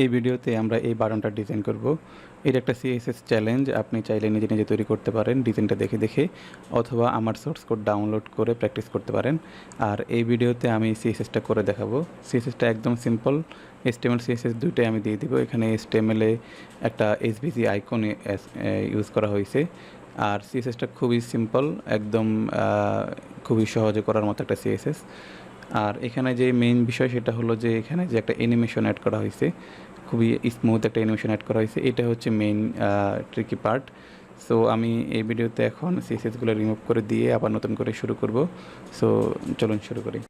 এই ভিডিওতে আমরা এই বাটনটা ডিজাইন করব। এটা একটা সিএসএস চ্যালেঞ্জ আপনি চাইলে নিজে নিজে তৈরি করতে পারেন, ডিজাইনটা দেখে দেখে, অথবা আমার সোর্স কোড ডাউনলোড করে প্র্যাকটিস করতে পারেন। আর এই ভিডিওতে আমি সিএসএসটা করে দেখাবো। সিএসএসটা একদম সিম্পল এসটিএমএল সিএসএস দুইটাই আমি দিয়ে দিব। এখানে এসটিএমএলে একটা এসবিসি আইকন ইউজ করা হয়েছে। আর সিএসএসটা খুবই সিম্পল একদম খুবই সহজে করার মতো একটা সিএসএস আর এখানে যে মেইন বিষয় সেটা হলো যে এখানে যে একটা অ্যানিমেশন অ্যাড করা হয়েছে, খুবই স্মুথ একটা অ্যানিমেশন অ্যাড করা হয়েছে, এটা হচ্ছে মেইন ট্রিকি পার্ট সো আমি এই ভিডিওতে এখন সিএসএসগুলো রিমুভ করে দিয়ে আবার নতুন করে শুরু করব। সো চলুন শুরু করি।